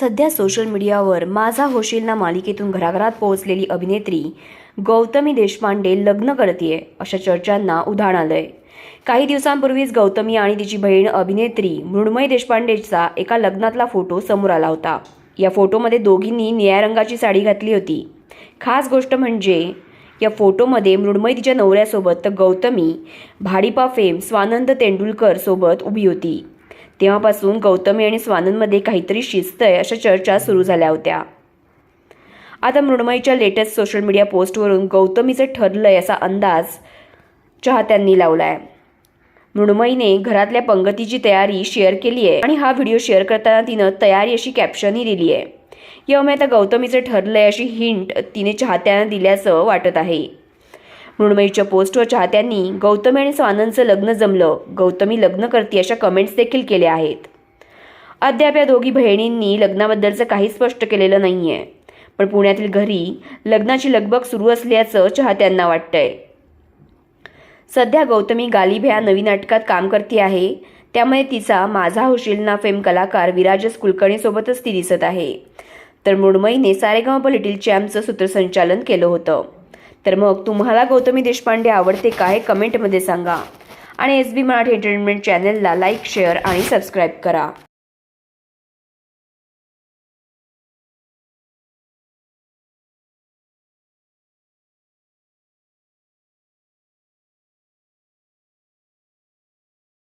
सध्या सोशल मीडियावर माझा होशील ना मालिकेतून घराघरात पोहोचलेली अभिनेत्री गौतमी देशपांडे लग्न करतीये अशा चर्चांना उधाण आलंय. काही दिवसांपूर्वीच गौतमी आणि तिची बहीण अभिनेत्री मृण्मयी देशपांडेचा एका लग्नातला फोटो समोर आला होता. या फोटोमध्ये दोघींनी निळ्या रंगाची साडी घातली होती. खास गोष्ट म्हणजे या फोटोमध्ये मृण्मयी तिच्या नवऱ्यासोबत तर गौतमी भाडीपा फेम स्वानंद तेंडुलकर सोबत उभी होती. तेव्हापासून गौतमी आणि स्वानंदमध्ये काहीतरी शिस्त आहे अशा चर्चा सुरू झाल्या होत्या. आता मृण्मयीच्या लेटेस्ट सोशल मीडिया पोस्टवरून गौतमीचं ठरलंय असा अंदाज चाहत्यांनी लावलाय. मृण्मयीने घरातल्या पंगतीची तयारी शेअर केली आहे आणि हा व्हिडिओ शेअर करताना तिनं तयारी अशी कॅप्शनही दिली आहे यामुळे आता गौतमीचं ठरलंय अशी हिंट तिने चाहत्यांना दिल्याचं वाटत आहे. मृण्मयीच्या पोस्टवर चाहत्यांनी गौतमी आणि स्वानंदचं लग्न जमलं. गौतमी लग्न करते अशा कमेंट्स देखील केल्या आहेत. अद्याप या दोघी बहिणींनी लग्नाबद्दलचं काही स्पष्ट केलेलं नाही आहे पण पुण्यातील घरी लग्नाची लगबग सुरू असल्याचं चाहत्यांना वाटतंय. सध्या गौतमी गालिब ह्या नवीन नाटकात काम करते आहे. त्यामुळे तिचा माझा होशील ना फेम कलाकार विराजस कुलकर्णीसोबतच ती दिसत आहे. तर मृण्मयीने सारेगाव लिटिल चॅम्पचं सूत्रसंचालन केलं होतं. तर मग तुम्हाला गौतमी देशपांडे आवडते का हे कमेंटमध्ये सांगा. आणि एस बी मराठी एंटरटेनमेंट चॅनलला लाईक शेअर आणि सबस्क्राईब करा.